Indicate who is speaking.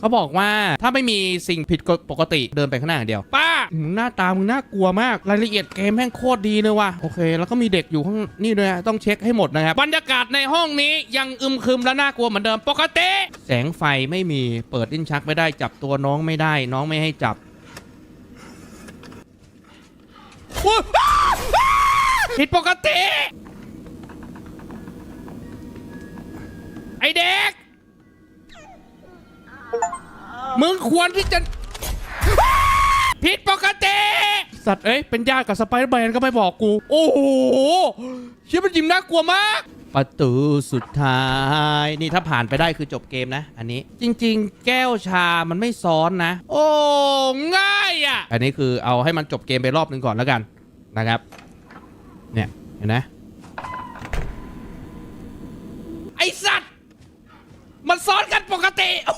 Speaker 1: เขาบอกว่าถ้าไม่มีสิ่งผิดปกติเดินไปข้างหน้าอย่างเดียว ป้ามึงหน้าตามึงน่ากลัวมาก รายละเอียดเกมแม่งโคตรดีเลยว่ะโอเค แล้วก็มีเด็กอยู่ข้างนี่ด้วยนะต้องเช็คให้หมดนะครับบรรยากาศในห้องนี้ยังอึมครึมและน่ากลัวเหมือนเดิมปกติ แสงไฟไม่มีเปิดลิ้นชักไม่ได้จับตัวน้องไม่ได้ น้องไม่ให้จับอุ๊ยอ้าอ้าผิดปกติ ไอเด็ก มึงควรที่จะ ผิดปกติ สัตว์เอ้ย เป็นญาติกับสไปเดอร์แมนก็ไม่บอกกู โอ้โหเชื่อมันยิมน่ากลัวมาก ประตูสุดท้าย นี่ถ้าผ่านไปได้คือจบเกมนะ อันนี้จริง ๆ แก้วชามันไม่ซ้อนนะ โอ้ ง่ายอะ อันนี้คือเอาให้มันจบเกมไปรอบหนึ่งก่อนแล้วกันนะครับ เนี่ยเห็นไหมไอสัตว์ มันซ้อนกันปกติโอ้โห